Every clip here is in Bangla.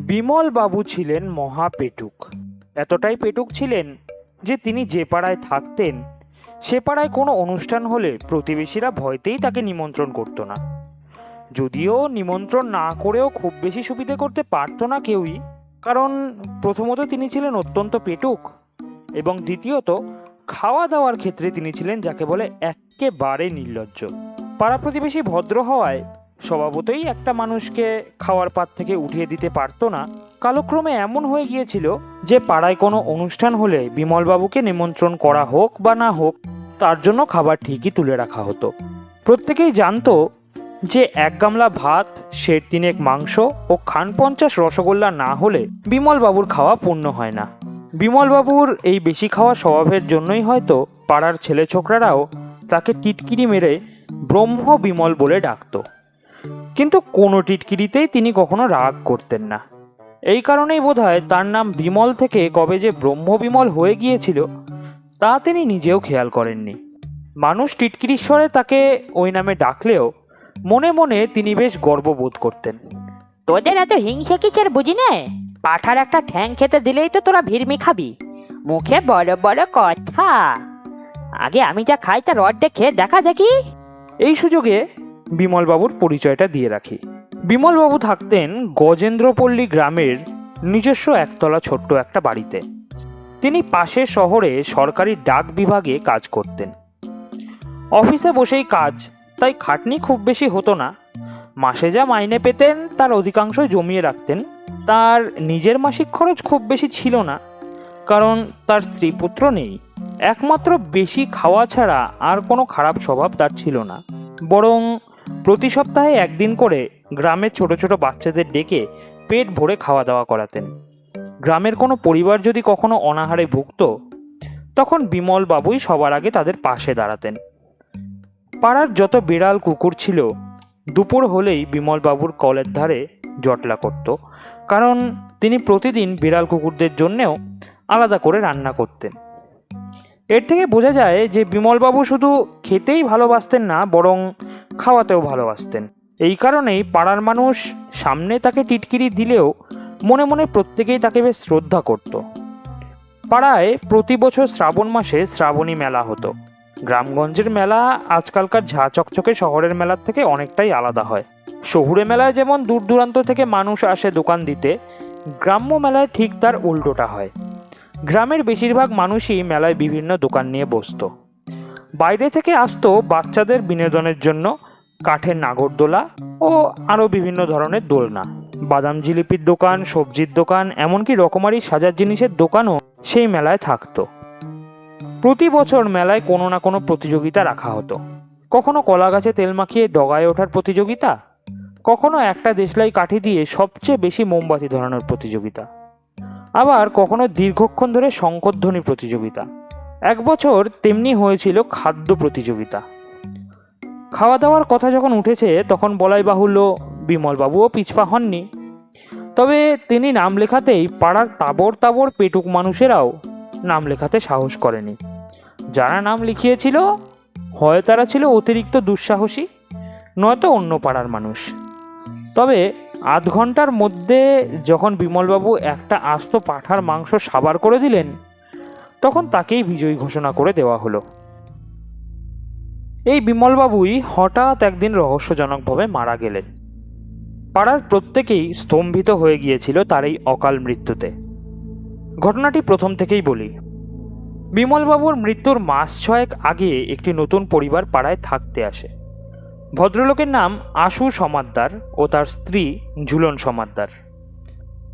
বিমল বাবু ছিলেন মহা পেটুক এতটাই পেটুক ছিলেন যে তিনি যে পাড়ায় থাকতেন, সে পাড়ায় কোনো অনুষ্ঠান হলে প্রতিবেশীরা ভয়তেই তাকে নিমন্ত্রণ করতো না। যদিও নিমন্ত্রণ না করেও খুব বেশি সুবিধে করতে পারতো না কেউই, কারণ প্রথমত তিনি ছিলেন অত্যন্ত পেটুক এবং দ্বিতীয়ত খাওয়া দাওয়ার ক্ষেত্রে তিনি ছিলেন যাকে বলে একেবারে নির্লজ্জ। পাড়া প্রতিবেশী ভদ্র হওয়ায় স্বভাবতই একটা মানুষকে খাওয়ার পাত থেকে উঠিয়ে দিতে পারতো না। কালক্রমে এমন হয়ে গিয়েছিল যে পাড়ায় কোনো অনুষ্ঠান হলে বিমলবাবুকে নিমন্ত্রণ করা হোক বা না হোক, তার জন্য খাবার ঠিকই তুলে রাখা হতো। প্রত্যেকেই জানতো যে এক গামলা ভাত, শের তিনেক মাংস ও খান পঞ্চাশ রসগোল্লা না হলে বিমলবাবুর খাওয়া পূর্ণ হয় না। বিমলবাবুর এই বেশি খাওয়া স্বভাবের জন্যই হয়তো পাড়ার ছেলে ছোকরারাও তাকে টিটকিরি মেরে ব্রহ্ম বিমল বলে ডাকতো। কিন্তু কোনো টিটকিরিতেই তিনি কখনো রাগ করতেন না। এই কারণেই বোধহয় তার নাম বিমল থেকে কবে যে ব্রহ্ম বিমল হয়ে গিয়েছিল তা তিনি নিজেও খেয়াল করেননি। মানুষ টিটকিরিশ্বরে তাকে ওই নামে ডাকলেও মনে মনে তিনি বেশ গর্ববোধ করতেন। তোদের এত হিংসে কিসের বুঝি নে? পাঠার একটা ঠ্যাং খেতে দিলেই তো তোরা ভিড়মি খাবি মুখে বড় বড় কথা। আগে আমি যা খাই তার অর্ধেক খেয়ে দেখা দেখি। এই সুযোগে বিমলবাবুর পরিচয়টা দিয়ে রাখি। বিমলবাবু থাকতেন গজেন্দ্রপল্লী গ্রামের নিজস্ব একতলা ছোট্ট একটা বাড়িতে। তিনি পাশের শহরে সরকারি ডাক বিভাগে কাজ করতেন। অফিসে বসেই কাজ, তাই খাটনি খুব বেশি হতো না। মাসে যা মাইনে পেতেন, তার অধিকাংশই জমিয়ে রাখতেন। তার নিজের মাসিক খরচ খুব বেশি ছিল না, কারণ তার স্ত্রী পুত্র নেই। একমাত্র বেশি খাওয়া ছাড়া আর কোনো খারাপ স্বভাব তার ছিল না। বরং প্রতি সপ্তাহে একদিন করে গ্রামের ছোট ছোট বাচ্চাদের ডেকে পেট ভরে খাওয়া দাওয়া করাতেন। গ্রামের কোনো পরিবার যদি কখনো অনাহারে ভুগত, তখন বিমল বাবুই সবার আগে তাদের পাশে দাঁড়াতেন। পাড়ার যত বিড়াল কুকুর ছিল, দুপুর হলেই বিমল বাবুর কলের ধারে জটলা করত, কারণ তিনি প্রতিদিন বিড়াল কুকুরদের জন্যেও আলাদা করে রান্না করতেন। এর থেকে বোঝা যায় যে বিমলবাবু শুধু খেতেই ভালোবাসতেন না, বরং খাওয়াতেও ভালোবাসতেন। এই কারণেই পাড়ার মানুষ সামনে তাকে টিটকিরি দিলেও মনে মনে প্রত্যেকেই তাকে বেশ শ্রদ্ধা করত। পাড়ায় প্রতি বছর শ্রাবণ মাসে শ্রাবণী মেলা হতো। গ্রামগঞ্জের মেলা আজকালকার ঝা চকচকে শহরের মেলার থেকে অনেকটাই আলাদা হয়। শহুরে মেলায় যেমন দূর দূরান্ত থেকে মানুষ আসে দোকান দিতে, গ্রাম্য মেলায় ঠিক তার উল্টোটা হয়। গ্রামের বেশিরভাগ মানুষই মেলায় বিভিন্ন দোকান নিয়ে বসতো। বাইরে থেকে আসতো বাচ্চাদের বিনোদনের জন্য কাঠের নাগরদোলা ও আরও বিভিন্ন ধরনের দোলনা। বাদাম জিলিপির দোকান, সবজির দোকান, এমনকি রকমারি সাজার জিনিসের দোকানও সেই মেলায় থাকতো। প্রতি বছর মেলায় কোনো না কোনো প্রতিযোগিতা রাখা হতো। কখনো কলা গাছে তেল মাখিয়ে ডগায় ওঠার প্রতিযোগিতা, কখনো একটা দেশলাই কাঠি দিয়ে সবচেয়ে বেশি মোমবাতি ধরানোর প্রতিযোগিতা। আবার কখনো দীর্ঘক্ষণ ধরে শঙ্করধ্বনি প্রতিযোগিতা। এক বছর তেমনি হয়েছিল খাদ্য প্রতিযোগিতা। খাওয়া দাওয়ার কথা যখন উঠেছে, তখন বলাই বাহুল্য বিমলবাবুও পিছপা হননি। তবে তিনি নাম লেখাতেই পাড়ার তাবর তাবর পেটুক মানুষেরাও নাম লেখাতে সাহস করেনি। যারা নাম লিখিয়েছিল, হয় তারা ছিল অতিরিক্ত দুঃসাহসী, নয়তো অন্য পাড়ার মানুষ। তবে আধ ঘণ্টার মধ্যে যখন বিমলবাবু একটা আস্ত পাঠার মাংস সাবার করে দিলেন, তখন তাকেই বিজয়ী ঘোষণা করে দেওয়া হলো। এই বিমলবাবুই হঠাৎ একদিন রহস্যজনকভাবে মারা গেলেন। পাড়ার প্রত্যেকেই স্তম্ভিত হয়ে গিয়েছিল তার এই অকাল মৃত্যুতে। ঘটনাটি প্রথম থেকেই বলি। বিমলবাবুর মৃত্যুর মাস ছয়েক আগে একটি নতুন পরিবার পাড়ায় থাকতে আসে। ভদ্রলোকের নাম আশু সমাদ্দার ও তার স্ত্রী ঝুলন সমাদ্দার।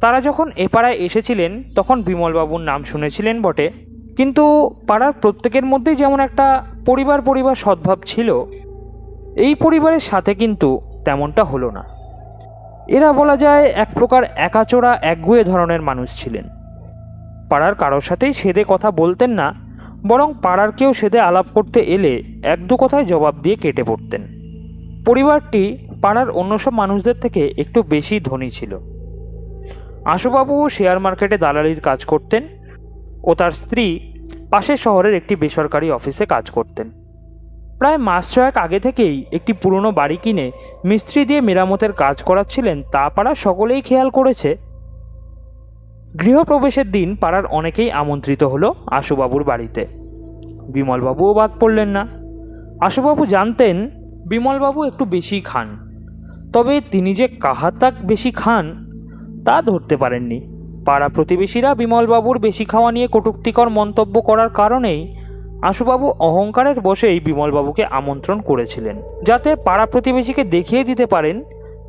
তারা যখন এ পাড়ায় এসেছিলেন, তখন বিমলবাবুর নাম শুনেছিলেন বটে। কিন্তু পাড়ার প্রত্যেকের মধ্যেই যেমন একটা পরিবার পরিবার সদ্ভাব ছিল, এই পরিবারের সাথে কিন্তু তেমনটা হলো না। এরা বলা যায় এক প্রকার একাচোরা, একগুয়ে ধরনের মানুষ ছিলেন। পাড়ার কারোর সাথেই সেদে কথা বলতেন না, বরং পাড়ার কেউ সেদে আলাপ করতে এলে এক দু কথায় জবাব দিয়ে কেটে পড়তেন। পরিবারটি পাড়ার অন্য সব মানুষদের থেকে একটু বেশি ধনী ছিল। আশুবাবু শেয়ার মার্কেটে দালালির কাজ করতেন ও তার স্ত্রী পাশের শহরের একটি বেসরকারি অফিসে কাজ করতেন। প্রায় মাস ছয়েক আগে থেকেই একটি পুরনো বাড়ি কিনে মিস্ত্রি দিয়ে মেরামতের কাজ করাচ্ছিলেন তা পাড়া সকলেই খেয়াল করেছে। গৃহপ্রবেশের দিন পাড়ার অনেকেই আমন্ত্রিত হলো আশুবাবুর বাড়িতে। বিমলবাবুও বাদ পড়লেন না। আশুবাবু জানতেন বিমলবাবু একটু বেশি খান। তবে তিনি যে কাহাতাক বেশি খান, তা ধরতে পারেননি। পাড়া প্রতিবেশীরা বিমলবাবুর বেশি খাওয়া নিয়ে কটূক্তিকর মন্তব্য করার কারণেই আশুবাবু অহংকারের বসেই বিমলবাবুকে আমন্ত্রণ করেছিলেন। যাতে পাড়া প্রতিবেশীকে দেখিয়ে দিতে পারেন,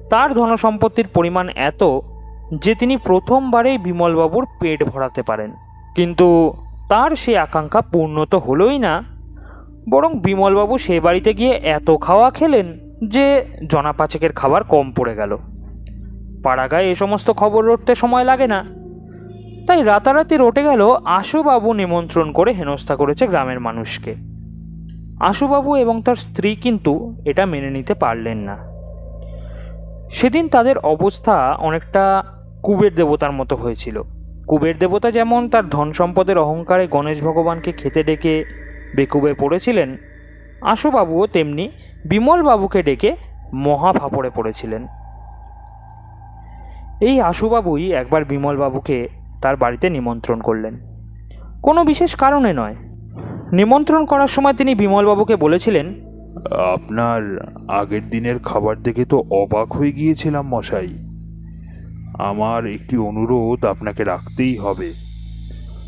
তার ধনসম্পত্তির পরিমাণ এত যে তিনি প্রথমবারেই বিমলবাবুর পেট ভরাতে পারেন। কিন্তু তার সে আকাঙ্ক্ষা পূর্ণ তো হলোই না বরং বিমলবাবু সে বাড়িতে গিয়ে এত খাওয়া খেলেন যে জনা পাচেকের খাবার কম পড়ে গেল। পাড়াগায় এ সমস্ত খবর রটতে সময় লাগে না। তাই রাতারাতি রটে গেল আশুবাবু নিমন্ত্রণ করে হেনস্থা করেছে গ্রামের মানুষকে। আশুবাবু এবং তার স্ত্রী কিন্তু এটা মেনে নিতে পারলেন না। সেদিন তাদের অবস্থা অনেকটা কুবের দেবতার মতো হয়েছিল। কুবের দেবতা যেমন তার ধন সম্পদের অহংকারে গণেশ ভগবানকে খেতে ডেকে বেকুবে পড়েছিলেন। আশুবাবুও তেমনি বিমলবাবুকে ডেকে মহা ফাপড়ে পড়েছিলেন। এই আশুবাবুই একবার বিমলবাবুকে তার বাড়িতে নিমন্ত্রণ করলেন। কোনো বিশেষ কারণে নয়। নিমন্ত্রণ করার সময় তিনি বিমলবাবুকে বলেছিলেন, আপনার আগের দিনের খাবার দেখে তো অবাক হয়ে গিয়েছিলাম মশাই। আমার একটি অনুরোধ আপনাকে রাখতেই হবে।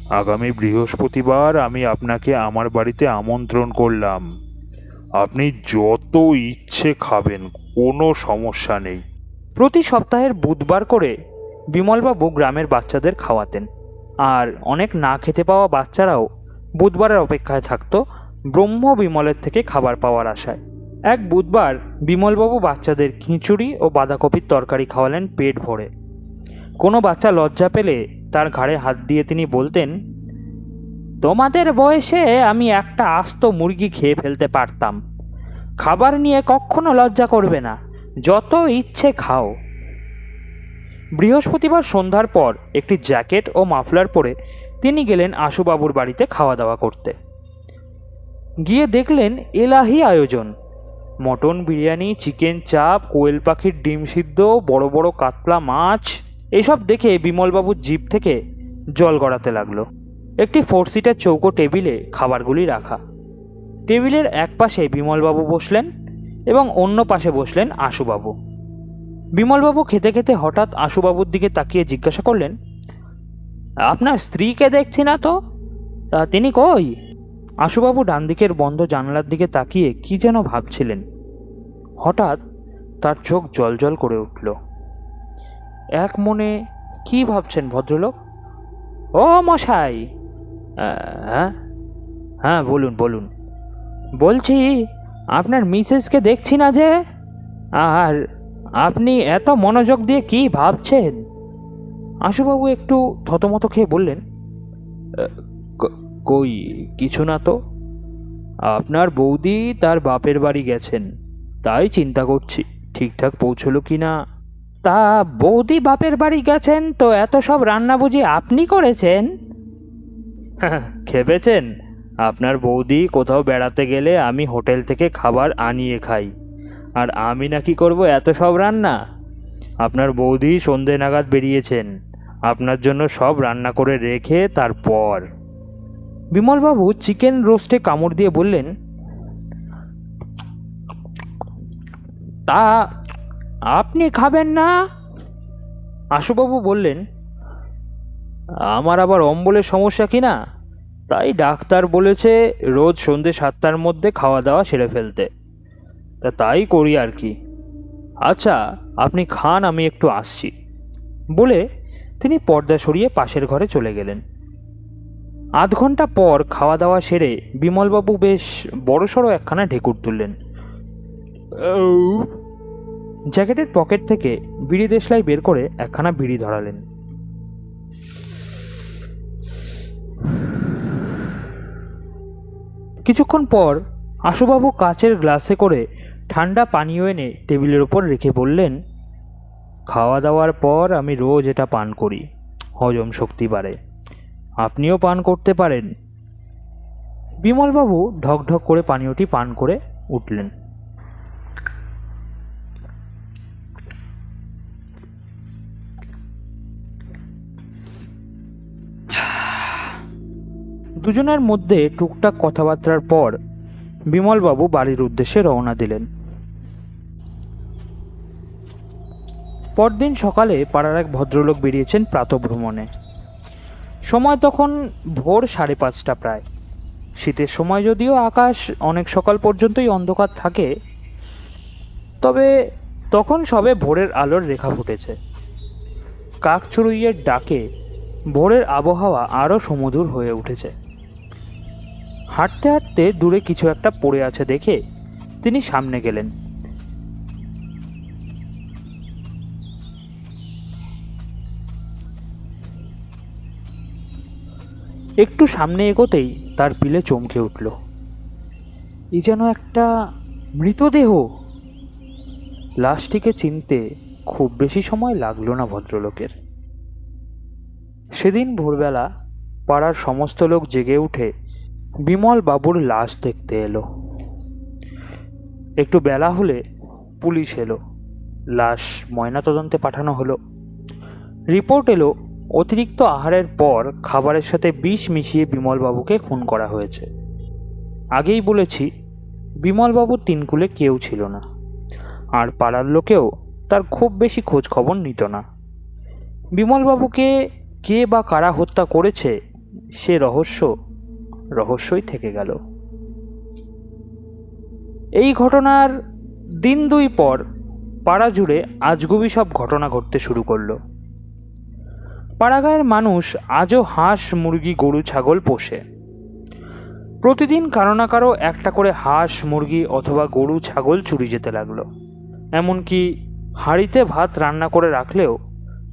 আগামী বৃহস্পতিবার আমি আপনাকে আমার বাড়িতে আমন্ত্রণ করলাম। আপনি যত ইচ্ছে খাবেন, কোনো সমস্যা নেই। প্রতি সপ্তাহের বুধবার করে বিমলবাবু গ্রামের বাচ্চাদের খাওয়াতেন। আর অনেক না খেতে পাওয়া বাচ্চারাও বুধবারের অপেক্ষায় থাকতো ব্রহ্ম বিমলের থেকে খাবার পাওয়ার আশায়। এক বুধবার বিমলবাবু বাচ্চাদের খিচুড়ি ও বাঁধাকপির তরকারি খাওয়ালেন পেট ভরে। কোনো বাচ্চা লজ্জা পেলে তার ঘাড়ে হাত দিয়ে তিনি বলতেন, তোমাদের বয়সে আমি একটা আস্ত মুরগি খেয়ে ফেলতে পারতাম। খাবার নিয়ে কখনো লজ্জা করবে না। যত ইচ্ছে খাও। বৃহস্পতিবার সন্ধ্যার পর একটি জ্যাকেট ও মাফলার পরে তিনি গেলেন আশুবাবুর বাড়িতে খাওয়া দাওয়া করতে। গিয়ে দেখলেন এলাহি আয়োজন। মটন বিরিয়ানি, চিকেন চাপ, কোয়েল পাখির ডিম সিদ্ধ, বড় বড় কাতলা মাছ এসব দেখে বিমলবাবুর জিভ থেকে জল গড়াতে লাগল। একটি ফোর সিটার চৌকো টেবিলে খাবারগুলি রাখা। টেবিলের এক পাশে বিমলবাবু বসলেন এবং অন্য পাশে বসলেন আশুবাবু। বিমলবাবু খেতে খেতে হঠাৎ আশুবাবুর দিকে তাকিয়ে জিজ্ঞাসা করলেন, আপনার স্ত্রীকে দেখছি না তো? তা তিনি কই? আশুবাবু ডান দিকের বন্ধ জানলার দিকে তাকিয়ে কি যেন ভাবছিলেন। হঠাৎ তার চোখ জলজল করে উঠল। এক মনে কি ভাবছেন ভদ্রলোক? ও মশাই। হ্যাঁ? হ্যাঁ বলুন বলুন। বলছি, আপনার মিসেসকে দেখছি না যে? আর আপনি এত মনোযোগ দিয়ে কি ভাবছেন? আশুবাবু একটু থতমত খেয়ে বললেন কই, কিছু না তো। আপনার বৌদি তার বাপের বাড়ি গেছেন, তাই চিন্তা করছি, ঠিকঠাক পৌঁছলো কি না? তা বৌদি বাপের বাড়ি গেছেন তো এত সব রান্না বুঝি আপনি করেছেন? খেপেছেন? আপনার বৌদি কোথাও বেড়াতে গেলে আমি হোটেল থেকে খাবার আনিয়ে খাই। আর আমি নাকি করব এত সব রান্না? আপনার বৌদি সন্ধে নাগাদ বেরিয়েছেন। আপনার জন্য সব রান্না করে রেখে তারপর। বিমলবাবু চিকেন রোস্টে কামড় দিয়ে বললেন তা আপনি খাবেন না? আশুবাবু বললেন, আমার আবার অম্বলের সমস্যা কি না? তাই ডাক্তার বলেছে, রোজ সন্ধে সাতটার মধ্যে খাওয়া দাওয়া সেরে ফেলতে। তা তাই করি আর কি। আচ্ছা আপনি খান, আমি একটু আসছি। বলে তিনি পর্দা সরিয়ে পাশের ঘরে চলে গেলেন। আধ ঘণ্টা পর খাওয়া দাওয়া সেরে বিমলবাবু বেশ বড়সড় একখানা ঢেকুর তুললেন। জ্যাকেটের পকেট থেকে বিড়ি দেশলাই বের করে একখানা বিড়ি ধরালেন। কিছুক্ষণ পর আশুবাবু কাচের গ্লাসে করে ঠান্ডা পানীয় এনে টেবিলের ওপর রেখে বললেন, খাওয়া দাওয়ার পর আমি রোজ এটা পান করি, হজম শক্তি বাড়ে। আপনিও পান করতে পারেন। বিমলবাবু ঢকঢক করে পানীয়টি পান করে উঠলেন। দুজনের মধ্যে টুকটাক কথাবার্তার পর বিমলবাবু বাড়ির উদ্দেশ্যে রওনা দিলেন। পরদিন সকালে পাড়ার এক ভদ্রলোক বেরিয়েছেন প্রাতভ্রমণে সময় তখন ভোর সাড়ে পাঁচটা প্রায়। শীতের সময় যদিও আকাশ অনেক সকাল পর্যন্তই অন্ধকার থাকে, তবে তখন সবে ভোরের আলোর রেখা ফুটেছে। কাকচুরুইয়ের ডাকে ভোরের আবহাওয়া আরও সমুদর হয়ে উঠেছে। হাঁটতে হাঁটতে দূরে কিছু একটা পড়ে আছে দেখে তিনি সামনে গেলেন। একটু সামনে এগোতেই তার পিলে চমকে উঠল। এই যেন একটা মৃতদেহ! লাশটিকে চিনতে খুব বেশি সময় লাগল না ভদ্রলোকের। সেদিন ভোরবেলা পাড়ার সমস্ত লোক জেগে উঠে বিমল বাবুর লাশ দেখতে এলো। একটু বেলা হলে পুলিশ এলো। লাশ ময়নাতদন্তে পাঠানো হলো। রিপোর্ট এলো, অতিরিক্ত আহারের পর খাবারের সাথে বিষ মিশিয়ে বিমলবাবুকে খুন করা হয়েছে। আগেই বলেছি বিমলবাবুর তিনকুলে কেউ ছিল না। আর পাড়ার লোকেও তার খুব বেশি খোঁজ খবর নিত না। বিমলবাবুকে কে বা কারা হত্যা করেছে, সে রহস্য রহস্যই থেকে গেল। এই ঘটনার দিন দুই পর পাড়া জুড়ে আজগুবি সব ঘটনা ঘটতে শুরু করল। পাড়াগাঁয়ের মানুষ আজও হাঁস, মুরগি, গরু, ছাগল পোষে। প্রতিদিন কারও না কারও একটা করে হাঁস, মুরগি অথবা গরু, ছাগল চুরি যেতে লাগল। এমনকি হাঁড়িতে ভাত রান্না করে রাখলেও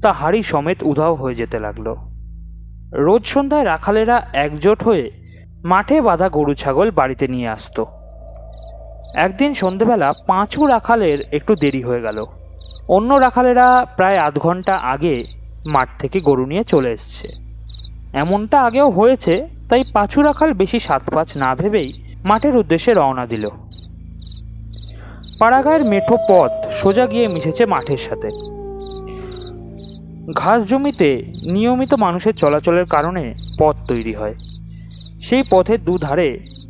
তা হাঁড়ি সমেত উধাও হয়ে যেতে লাগল। রোজ সন্ধ্যায় রাখালেরা একজোট হয়ে মাঠে বাঁধা গরু ছাগল বাড়িতে নিয়ে আসতো। একদিন সন্ধেবেলা পাঁচু রাখালের একটু দেরি হয়ে গেল। অন্য রাখালেরা প্রায় আধ ঘণ্টা আগে মাঠ থেকে গরু নিয়ে চলে এসছে। এমনটা আগেও হয়েছে, তাই পাঁচু রাখাল বেশি সাত পাঁচ না ভেবেই মাঠের উদ্দেশ্যে রওনা দিল। পাড়াগায়ের মেঠো পথ সোজা গিয়ে মিশেছে মাঠের সাথে। ঘাস জমিতে নিয়মিত মানুষের চলাচলের কারণে পথ তৈরি হয়। সেই পথের দুধারে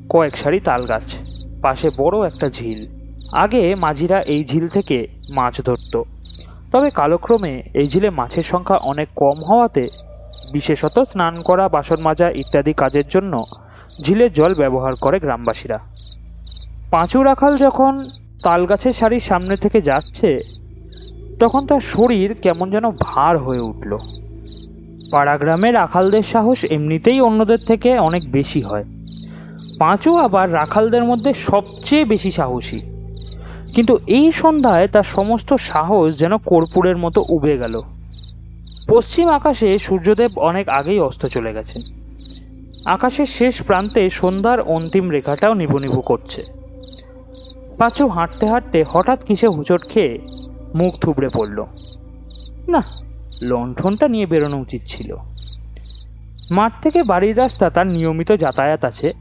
কয়েক সারি তাল গাছ পাশে বড় একটা ঝিল। আগে মাঝিরা এই ঝিল থেকে মাছ ধরতো। তবে কালক্রমে এই ঝিলে মাছের সংখ্যা অনেক কম হওয়াতে বিশেষত স্নান করা, বাসন মাজা ইত্যাদি কাজের জন্য ঝিলের জল ব্যবহার করে গ্রামবাসীরা। পাঁচু রাখাল যখন তালগাছের সারির সামনে থেকে যাচ্ছে, তখন তার শরীর কেমন যেন ভার হয়ে উঠল। পাড়াগ্রামে রাখালদের সাহস এমনিতেই অন্যদের থেকে অনেক বেশি হয়। পাঁচু আবার রাখালদের মধ্যে সবচেয়ে বেশি সাহসী। কিন্তু এই সন্ধ্যায় তার সমস্ত সাহস যেন কর্পূরের মতো উবে গেল। পশ্চিম আকাশে সূর্যদেব অনেক আগেই অস্ত চলে গেছে আকাশের শেষ প্রান্তে সন্ধ্যার অন্তিম রেখাটাও নিভু নিবু করছে। পাঁচু হাঁটতে হাঁটতে হঠাৎ কিসে হুচট খেয়ে মুখ থুবড়ে পড়ল। না লণ্ঠনটা নিয়ে বেরোনো উচিত ছিল। মাঠ থেকে বাড়ির রাস্তা তার নিয়মিত যাতায়াত আছে।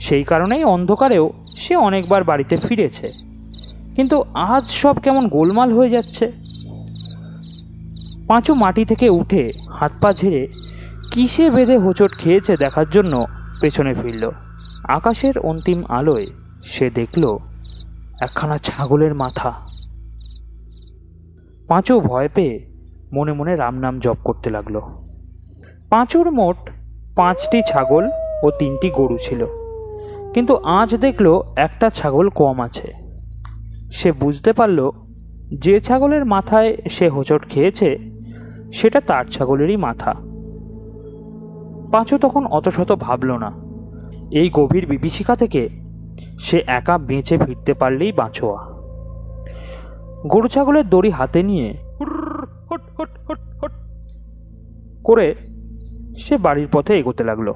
সেই কারণেই অন্ধকারেও সে অনেকবার বাড়িতে ফিরেছে। কিন্তু আজ সব কেমন গোলমাল হয়ে যাচ্ছে। পাঁচু মাটি থেকে উঠে হাত পা ঝেড়ে কিসে বেঁধে হোঁচট খেয়েছে দেখার জন্য পেছনে ফিরল। আকাশের অন্তিম আলোয় সে দেখল একখানা ছাগলের মাথা। পাঁচু ভয় পেয়ে মনে মনে রাম নাম জপ করতে লাগল। পাঁচুর মোট পাঁচটি ছাগল ও তিনটি গরু ছিল। কিন্তু আজ দেখল একটা ছাগল কম আছে। সে বুঝতে পারল যে ছাগলের মাথায় সে হোঁচট খেয়েছে, সেটা তার ছাগলেরই মাথা। পাঁচু তখন অত শত ভাবল না। এই গভীর বিভীষিকা থেকে সে একা বেঁচে ফিরতে পারলেই বাঁচোয়া। গরু ছাগলের দড়ি হাতে নিয়ে হুট, হুট, হুট, করে সে বাড়ির পথে এগোতে লাগল।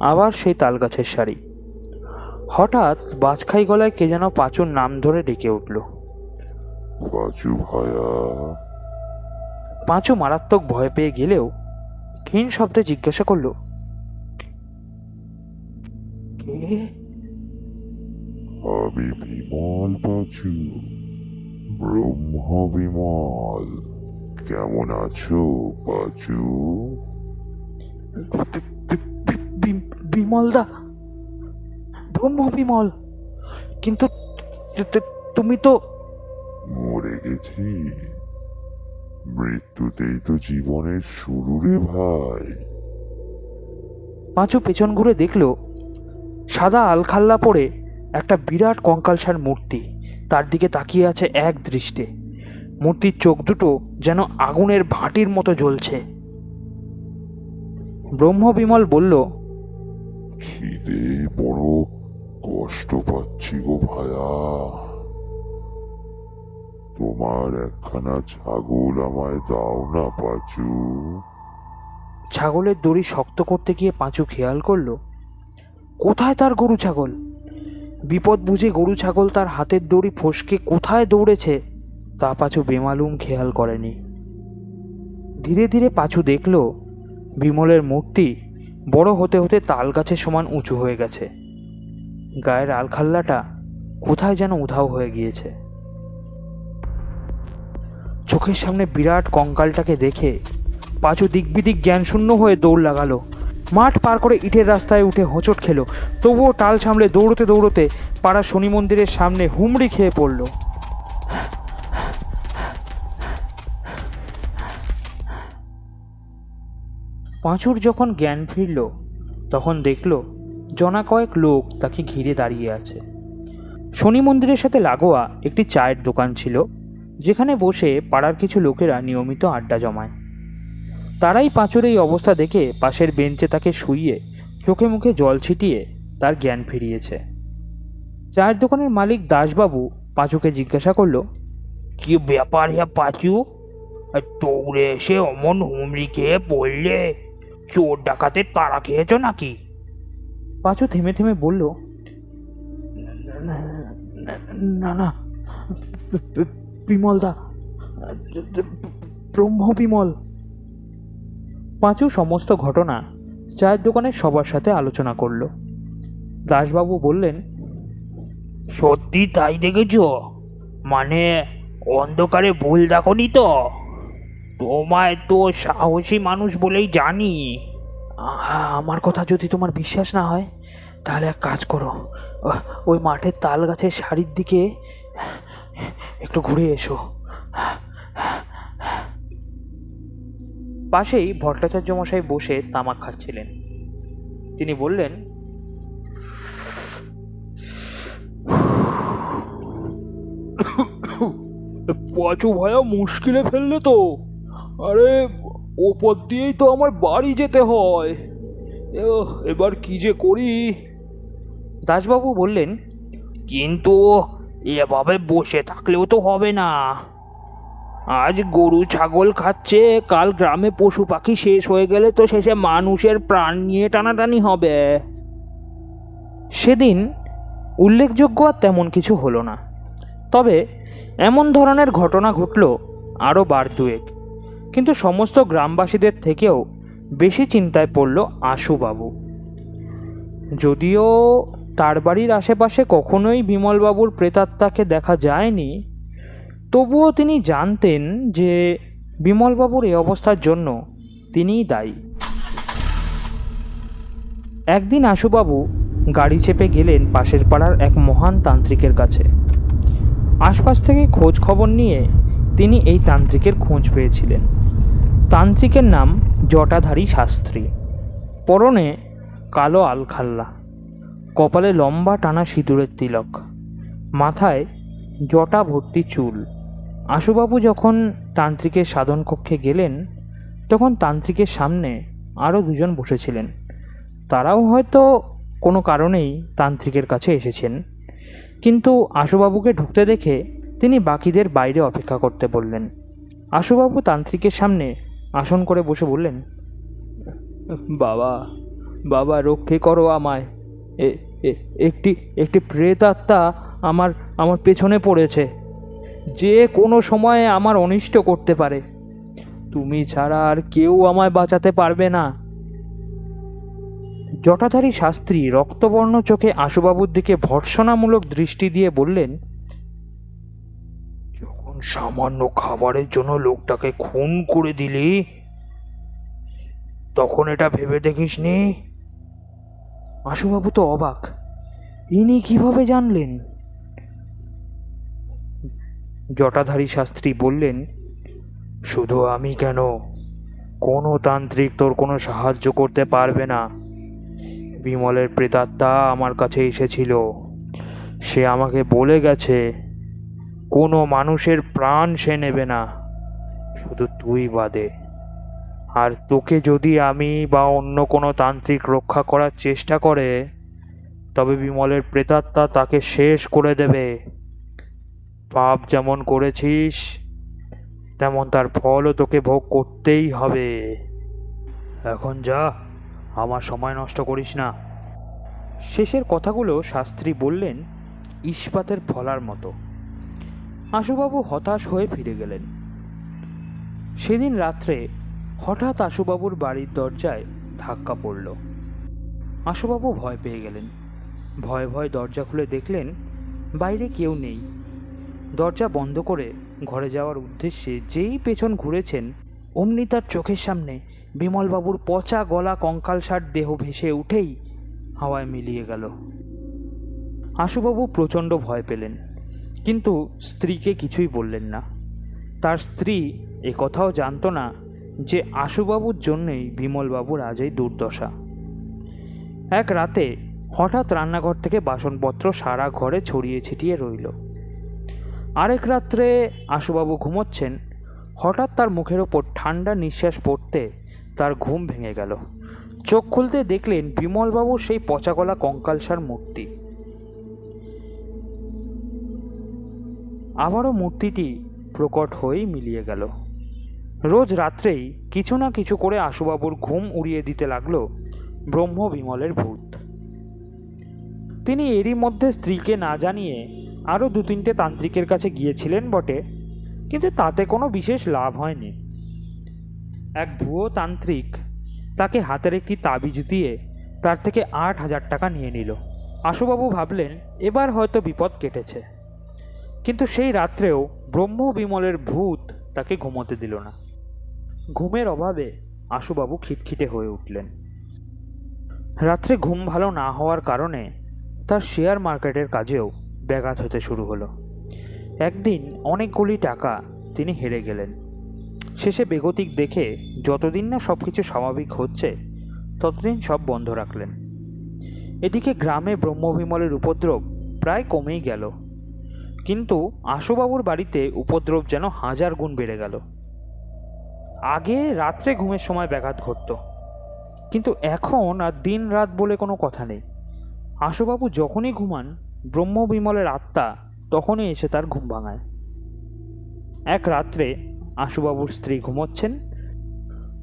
আবার সেই তালগাছের সারি হঠাৎ বাজখাই গলায় কে যেন পাঁচুর নাম ধরে ডেকে উঠল। পাঁচু ভায়া। পাঁচু মারাত্মক ভয় পেয়ে গেলেও ক্ষীণ শব্দে জিজ্ঞাসা করল কে? আমি বিমল পাঁচু ব্রহ্ম বিমল। কেমন আছো পাঁচু বিমলদা ব্রহ্ম বিমল। কিন্তু তুমি তো মরে গেছি। মৃত্যুতেই তো জীবনের শুরু রে ভাই। পাঁচু পেছন ঘুরে দেখল সাদা আলখাল্লা পরে একটা বিরাট কঙ্কালসার মূর্তি। তার দিকে তাকিয়ে আছে এক দৃষ্টে। মূর্তির চোখ দুটো যেন আগুনের ভাঁটির মতো জ্বলছে। ব্রহ্মবিমল বলল খিদে বড় কষ্ট পাচ্ছি গো ভায়া। তোমার একখানা ছাগল আমায় দাও না পাচু। ছাগলের দড়ি শক্ত করতে গিয়ে পাঁচু খেয়াল করল কোথায় তার গরু ছাগল? বিপদ বুঝে গরু ছাগল তার হাতের দড়ি ফসকে কোথায় দৌড়েছে? তা পাঁচু বেমালুম খেয়াল করেনি। ধীরে ধীরে পাঁচু দেখল, বিমলের মূর্তি বড় হতে হতে তাল গাছের সমান উঁচু হয়ে গেছে। গায়ের আলখাল্লাটা কোথায় যেন উধাও হয়ে গিয়েছে। চোখের সামনে বিরাট কঙ্কালটাকে দেখে পাঁচু দিকবিদিক জ্ঞানশূন্য হয়ে দৌড় লাগালো। মাঠ পার করে ইটের রাস্তায় উঠে হোঁচট খেলো, তবুও টাল সামলে দৌড়তে দৌড়তে পাড়া শনি মন্দিরের সামনে হুমড়ি খেয়ে পড়ল। পাঁচুর যখন জ্ঞান ফিরল, তখন দেখল জনা কয়েক লোক তাকে ঘিরে দাঁড়িয়ে আছে। শনি মন্দিরের সাথে লাগোয়া একটি চায়ের দোকান ছিল, যেখানে বসে পাড়ার কিছু লোকেরা নিয়মিত আড্ডা জমায়। তারাই পাঁচুর এই অবস্থা দেখে পাশের বেঞ্চে তাকে শুইয়ে চোখে মুখে জল ছিটিয়ে তার জ্ঞান ফিরিয়েছে। চায়ের দোকানের মালিক দাসবাবু পাঁচুকে জিজ্ঞাসা করল, কি ব্যাপার হ্যাঁ পাঁচু? দৌড়ে এসে অমন হুমড়ি খেয়ে পড়লে? চোর ডাকাতের তাড়া খেয়েছ নাকি? পাঁচু থেমে থেমে বলল না না বিমলদা ব্রহ্ম বিমল। পাঁচু সমস্ত ঘটনা চায়ের দোকানের সবার সাথে আলোচনা করল। দাসবাবু বললেন সত্যি তাই দেখেছ? মানে অন্ধকারে ভুল দেখনি তো? তোমায় তো সাহসী মানুষ বলেই জানি। আমার কথা যদি তোমার বিশ্বাস না হয়, তাহলে এক কাজ করো। ওই মাঠের তাল গাছের শাড়ির দিকে একটু ঘুরে এসো। পাশেই ভট্টাচার্য মশাই বসে তামাক খাচ্ছিলেন। তিনি বললেন, পাঁচু ভয়া মুশকিলে ফেললে তো। আরে, ওপর দিয়েই তো আমার বাড়ি যেতে হয়। এবার কি যে করি? দাসবাবু বললেন, কিন্তু এভাবে বসে থাকলেও তো হবে না। আজ গরু ছাগল খাচ্ছে, কাল গ্রামে পশু পাখি শেষ হয়ে গেলে তো শেষে মানুষের প্রাণ নিয়ে টানাটানি হবে। সেদিন উল্লেখযোগ্য আর তেমন কিছু হলো না। তবে এমন ধরনের ঘটনা ঘটল আরও বার দুয়েক। কিন্তু সমস্ত গ্রামবাসীদের থেকেও বেশি চিন্তায় পড়ল আশুবাবু। যদিও তার বাড়ির আশেপাশে কখনোই বিমলবাবুর প্রেতাত্মাকে দেখা যায়নি, তবুও তিনি জানতেন যে বিমলবাবুর এই অবস্থার জন্য তিনিই দায়ী। একদিন আশুবাবু গাড়ি চেপে গেলেন পাশের পাড়ার এক মহান তান্ত্রিকের কাছে। আশপাশ থেকে খোঁজ খবর নিয়ে তিনি এই তান্ত্রিকের খোঁজ পেয়েছিলেন। তান্ত্রিকের নাম জটাধারী শাস্ত্রী। পরনে কালো আলখাল্লা, কপালে লম্বা টানা সিঁদুরের তিলক, মাথায় জটা ভর্তি চুল। আশুবাবু যখন তান্ত্রিকের সাধন কক্ষে গেলেন, তখন তান্ত্রিকের সামনে আরও দুজন বসেছিলেন। তারাও হয়তো কোনো কারণেই তান্ত্রিকের কাছে এসেছেন। কিন্তু আশুবাবুকে ঢুকতে দেখে তিনি বাকিদের বাইরে অপেক্ষা করতে বললেন। আশুবাবু তান্ত্রিকের সামনে আসন করে বসে বললেন, বাবা বাবা রক্ষে করো আমায়। একটি একটি প্রেতাত্মা আমার আমার পেছনে পড়েছে। যে কোনো সময়ে আমার অনিষ্ট করতে পারে। তুমি ছাড়া আর কেউ আমায় বাঁচাতে পারবে না। জটাধারী শাস্ত্রী রক্তবর্ণ চোখে আশুবাবুর দিকে ভর্সনামূলক দৃষ্টি দিয়ে বললেন সামান্য খাবারের জন্য লোকটাকে খুন করে দিলি? তখন এটা ভেবে দেখিসনি আশুবাবু তো অবাক। ইনি কীভাবে জানলেন? জটাধারী শাস্ত্রী বললেন, শুধু আমি কেন? কোনো তান্ত্রিক তোর কোনো সাহায্য করতে পারবে না। বিমলের প্রেতাত্মা আমার কাছে এসেছিল। সে আমাকে বলে গেছে কোনো মানুষের প্রাণ সে নেবে না। শুধু তুই বাদে। আর তোকে যদি আমি বা অন্য কোনো তান্ত্রিক রক্ষা করার চেষ্টা করে, তবে বিমলের প্রেতাত্মা তাকে শেষ করে দেবে। পাপ যেমন করেছিস, তেমন তার ফলও তোকে ভোগ করতেই হবে। এখন যা, আমার সময় নষ্ট করিস না। শেষের কথাগুলো শাস্ত্রী বললেন, ইস্পাতের ফলার মতো। আশুবাবু হতাশ হয়ে ফিরে গেলেন। সেদিন রাত্রে হঠাৎ আশুবাবুর বাড়ির দরজায় ধাক্কা পড়ল। আশুবাবু ভয় পেয়ে গেলেন। ভয়ে ভয়ে দরজা খুলে দেখলেন বাইরে কেউ নেই। দরজা বন্ধ করে ঘরে যাওয়ার উদ্দেশ্যে যেই পেছন ঘুরেছেন, অমনি তার চোখের সামনে বিমলবাবুর পচা গলা কঙ্কালসার দেহ ভেসে উঠেই হাওয়ায় মিলিয়ে গেল। আশুবাবু প্রচণ্ড ভয় পেলেন। কিন্তু স্ত্রীকে কিছুই বললেন না। তার স্ত্রী এ কথাও জানতো না যে আশুবাবুর জন্যেই বিমলবাবুর আজ এই দুর্দশা। এক রাতে হঠাৎ রান্নাঘর থেকে বাসনপত্র সারা ঘরে ছড়িয়ে ছিটিয়ে রইল। আরেক রাত্রে আশুবাবু ঘুমোচ্ছেন, হঠাৎ তার মুখের ওপর ঠান্ডা নিঃশ্বাস পড়তে তার ঘুম ভেঙে গেল। চোখ খুলতে দেখলেন বিমলবাবুর সেই পচাগলা কঙ্কালসার মূর্তি। আবারও মূর্তিটি প্রকট হয়েই মিলিয়ে গেল। রোজ রাত্রেই কিছু না কিছু করে আশুবাবুর ঘুম উড়িয়ে দিতে লাগল ব্রহ্ম বিমলের ভূত। তিনি এরই মধ্যে স্ত্রীকে না জানিয়ে আরও দু তিনটে তান্ত্রিকের কাছে গিয়েছিলেন বটে, কিন্তু তাতে কোনো বিশেষ লাভ হয়নি। এক ভুয়ো তান্ত্রিক তাকে হাতের একটি তাবিজ দিয়ে তার থেকে আট হাজার টাকা নিয়ে নিল। আশুবাবু ভাবলেন, এবার হয়তো বিপদ কেটেছে। কিন্তু সেই রাত্রেও ব্রহ্ম বিমলের ভূত তাকে ঘুমোতে দিল না। ঘুমের অভাবে আশুবাবু খিটখিটে হয়ে উঠলেন। রাত্রে ঘুম ভালো না হওয়ার কারণে তার শেয়ার মার্কেটের কাজেও ব্যাঘাত হতে শুরু হলো। একদিন অনেকগুলি টাকা তিনি হেরে গেলেন। শেষে বেগতিক দেখে যতদিন না সব কিছু স্বাভাবিক হচ্ছে, ততদিন সব বন্ধ রাখলেন। এদিকে গ্রামে ব্রহ্মবিমলের উপদ্রব প্রায় কমেই গেল। কিন্তু আশুবাবুর বাড়িতে উপদ্রব যেন হাজার গুণ বেড়ে গেল। আগে রাত্রে ঘুমের সময় ব্যাঘাত ঘটত। কিন্তু এখন আর দিন রাত বলে কোনো কথা নেই। আশুবাবু যখনই ঘুমান, ব্রহ্মবিমলের আত্মা তখনই এসে তার ঘুম ভাঙায়। এক রাত্রে আশুবাবুর স্ত্রী ঘুমোচ্ছেন।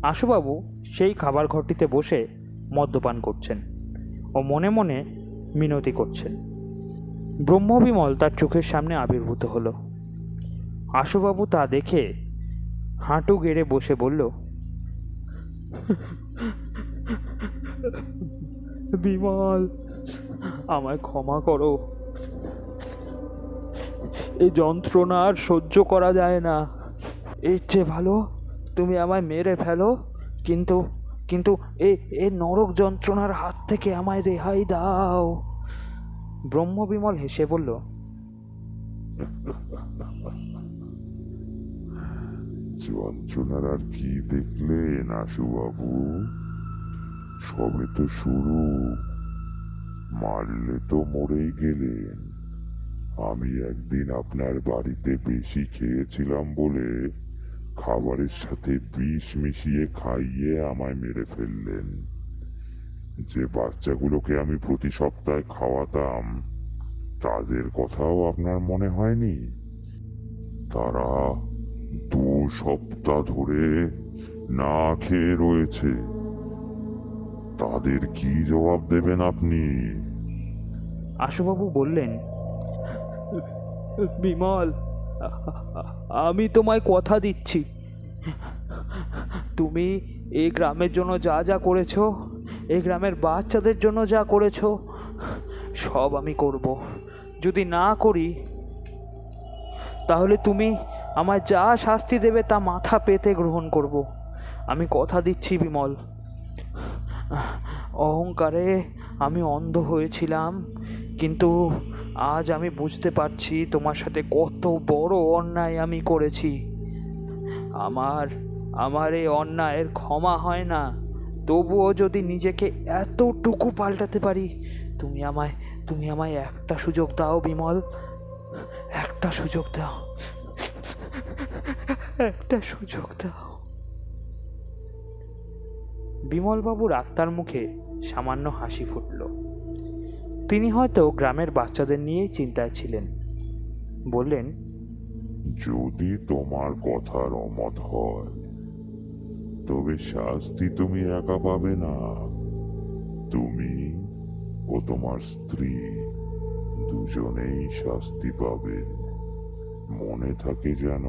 আশুবাবু সেই খাবার ঘরটিতে বসে মদ্যপান করছেন ও মনে মনে মিনতি করছেন। ব্রহ্মবিমল তার চোখের সামনে আবির্ভূত হলো। আশুবাবু তা দেখে হাঁটু গেড়ে বসে বলল, বিমল, আমায় ক্ষমা করো। এই যন্ত্রণা আর সহ্য করা যায় না। এর চেয়ে ভালো তুমি আমায় মেরে ফেলো, কিন্তু কিন্তু এ এ নরক যন্ত্রণার হাত থেকে আমায় রেহাই দাও। ব্রহ্মবিমল হেসে বলল, যন্ত্রণার আর কি দেখলেন আশুবাবু সবে তো শুরু। মারলে তো মরেই গেলেন। আমি একদিন আপনার বাড়িতে বেশি খেয়েছিলাম বলে খাবারের সাথে বিষ মিশিয়ে খাইয়ে আমায় মেরে ফেললেন। যে বাচ্চাগুলোকে আমি প্রতি সপ্তাহে খাওয়াতাম, তাদের কথাও আপনার মনে হয়নি? তারা দু সপ্তাহ ধরে না খেয়ে রয়েছে। তাদের কি জবাব দেবেন আপনি? আশুবাবু বললেন, বিমল, আমি তোমায় কথা দিচ্ছি। তুমি এই গ্রামের জন্য যা যা করেছ এই গ্রামের বাচ্চাদের জন্য যা করেছ, সব আমি করব। যদি না করি, তাহলে তুমি আমায় যা শাস্তি দেবে তা মাথা পেতে গ্রহণ করব। আমি কথা দিচ্ছি বিমল। অহংকারে আমি অন্ধ হয়েছিলাম, কিন্তু আজ আমি বুঝতে পারছি তোমার সাথে কত বড় অন্যায় আমি করেছি। আমার আমার এই অন্যায়ের ক্ষমা হয় না। তবুও যদি নিজেকে এতটুকু পাল্টাতে পারি, তুমি আমায় তুমি আমায় একটা সুযোগ দাও বিমল। একটা সুযোগ দাও। একটা সুযোগ দাও। বিমলবাবুর আত্মার মুখে সামান্য হাসি ফুটল। তিনি হয়তো গ্রামের বাচ্চাদের নিয়েই চিন্তায় ছিলেন। বললেন, যদি তোমার কথার অমত হয় তবে শাস্তি তুমি একা পাবে না। তুমি ও তোমার স্ত্রী দুজনেই শাস্তি পাবে। মনে থাকে যেন।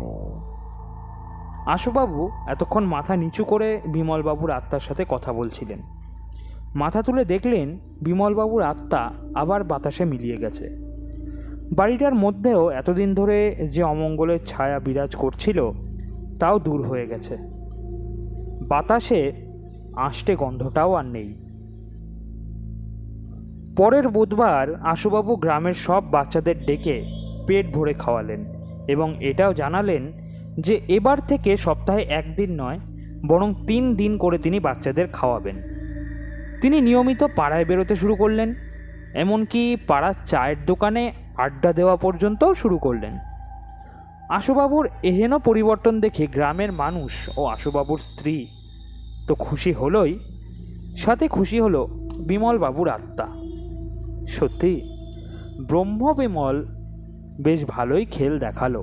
আশুবাবু এতক্ষণ মাথা নিচু করে বিমলবাবুর আত্মার সাথে কথা বলছিলেন। মাথা তুলে দেখলেন বিমলবাবুর আত্মা আবার বাতাসে মিলিয়ে গেছে। বাড়িটার মধ্যেও এতদিন ধরে যে অমঙ্গলের ছায়া বিরাজ করছিল, তাও দূর হয়ে গেছে। বাতাসে আষ্টে গন্ধটাও আর নেই। পরের বুধবার আশুবাবু গ্রামের সব বাচ্চাদের ডেকে পেট ভরে খাওয়ালেন এবং এটাও জানালেন যে এবার থেকে সপ্তাহে একদিন নয়, বরং তিন দিন করে তিনি বাচ্চাদের খাওয়াবেন। তিনি নিয়মিত পাড়ায় বেরোতে শুরু করলেন, এমনকি পাড়ার চায়ের দোকানে আড্ডা দেওয়া পর্যন্তও শুরু করলেন। আশুবাবুর এহেন পরিবর্তন দেখে গ্রামের মানুষ ও আশুবাবুর স্ত্রী তো খুশি হলোই, সাথে খুশি হলো বিমল বাবুর আত্মা। সত্যি ব্রহ্ম বিমল বেশ ভালোই খেল দেখাল।